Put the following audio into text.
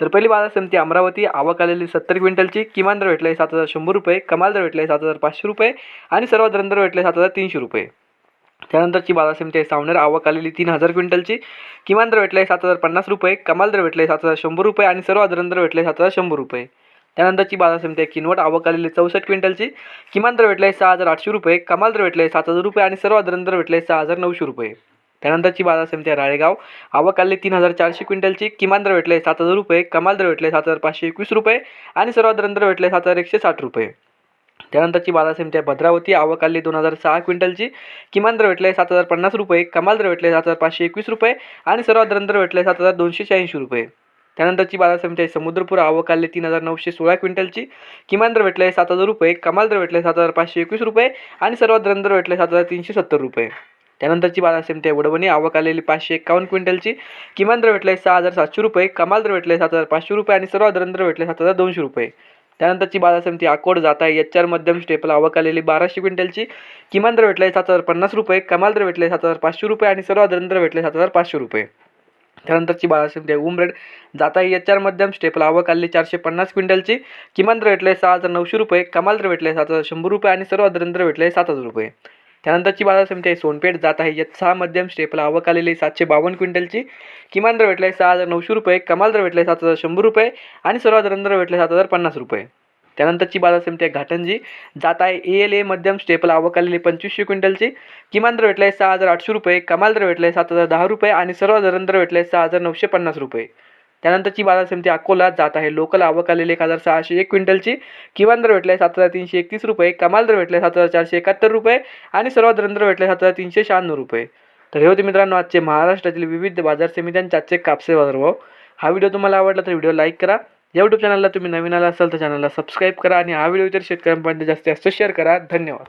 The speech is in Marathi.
तर पहिली बाजार समिती अमरावती आवक आलेली सत्तर क्विंटलची किमान दर भेटला आहे सात हजार शंभर रुपये कमाल दर भेटला आहे सात हजार पाचशे रुपये आणि सर्वात दर दर भेटले सात हजार तीनशे रुपये. त्यानंतरची बाजार समिती आहे सावनेर आवक आलेली तीन हजार क्विंटलची किमान दर भेटला आहे सात हजार पन्नास रुपये कमाल दर भेटला आहे सात हजार शंभर रुपये आणि सर्वात दर दर भेटले सात हजार शंभर रुपये. त्यानंतरची बाजार समिती आहे किनवट आवक आलेली चौसष्ट क्विंटलची किमान दर भेटला आहे सहा हजार आठशे रुपये कमाल दर भेटला आहे सात हजार रुपये आणि सर्वात दर दर भेटले आहे सहा हजार नऊशे रुपये. त्यानंतरची बाजार समिती आहे राळेगाव. आवक तीन हजार चारशे क्विंटलची. किमान दर भेटले सात हजार रुपये. कमाल दर भेटले सात हजार पाचशे एकवीस रुपये. आणि सर्वात दर भेटले सात हजार एकशे साठ रुपये. त्यानंतरची बाजार समिती आहे भद्रावती. आवक आली दोन हजार सहा क्विंटलची. किमान दर भेटले सात हजार पन्नास रुपये. कमाल दर भेटले सात हजार पाचशे एकवीस रुपये. आणि सर्वात दर भेटले सात हजार दोनशे शहाऐंशी रुपये. त्यानंतरची बाजार समिती आहे समुद्रपूर. आवक आली तीन हजार नऊशे सोळा क्विंटलची. किमान दर भेटले सात हजार रुपये. कमाल दर भेटले सात हजार पाचशे एकवीस रुपये. आणि सर्वात दर दर भेटले सात हजार तीनशे सत्तर रुपये. त्यानंतरची बाजार समिती आहे वडवणी आवक आलेली पाचशे एकावन्न क्विंटलची. किमान दर भेटले सहा हजार सातशे रुपये कमाल दर भेटले सात हजार पाचशे रुपये आणि सर्वात दर भेटले सात हजार दोनशे रुपये. त्यानंतरची बाजार समिती आकोड जात आहे एच आर मध्यम स्टेपल आवक आलेली बाराशे क्विंटलची. किमान दर भेटले सात हजार पन्नास रुपये कमाल दर भेटले सात हजार पाचशे रुपये आणि सर्वात दर भेटले सात हजार पाचशे रुपये. त्यानंतरची बाजार समिती आहे उमरेड जाता एच आर मध्यम स्टेपल आवक आलेली चारशे पन्नास क्विंटलची. किमान दर भेटले सहा हजार नऊशे रुपये कमाल दर भेटले सात हजार शंभर रुपये आणि सर्वात दर दर भेटले सात हजार रुपये. त्यानंतरची बाजार समिती आहे सोनपेठ जात आहे. यात सहा मध्यम स्टेपला आवक आलेली सातशे बावन्न क्विंटलची. किमान दर भेटले सहा हजार नऊशे रुपये कमाल दर भेटले सात हजार शंभर रुपये आणि सर्वात दर भेटला भेटले सात हजार पन्नास रुपये. त्यानंतरची बाजार समिती आहे घाटंजी जात आहे. ए एल ए मध्यम स्टेपला आवक आलेली पंचवीसशे क्विंटलची. किमान दर भेटले सहा हजार आठशे रुपये कमाल दर भेटले सात हजार दहा रुपये आणि सर्वात दर भेटला आहे सहा हजार नऊशे पन्नास रुपये. त्यानंतरची बाजार समिती अकोला जात आहे. लोकल आवक आलेली एक हजार सहाशे एक क्विंटलची. किमान दर भेटले सात हजार तीनशे एकतीस रुपये. कमाल दर भेटले सात हजार चारशे एकाहत्तर रुपये. आणि सर्वात दर दर भेटले सात हजार तीनशे शहाण्णव रुपये. तर हे होते मित्रांनो आजचे महाराष्ट्रातील विविध बाजार समित्यांचे आजचे कापसे बाजारभाव हा व्हिडिओ तुम्हाला आवडला तर व्हिडिओ लाईक करा. या यूट्यूब चॅनलला तुम्ही नवीन आला असाल तर चॅनलला सबस्क्राईब करा. आणि हा व्हिडिओ इतर शेतकऱ्यांपर्यंत जास्तीत जास्त शेअर करा. धन्यवाद.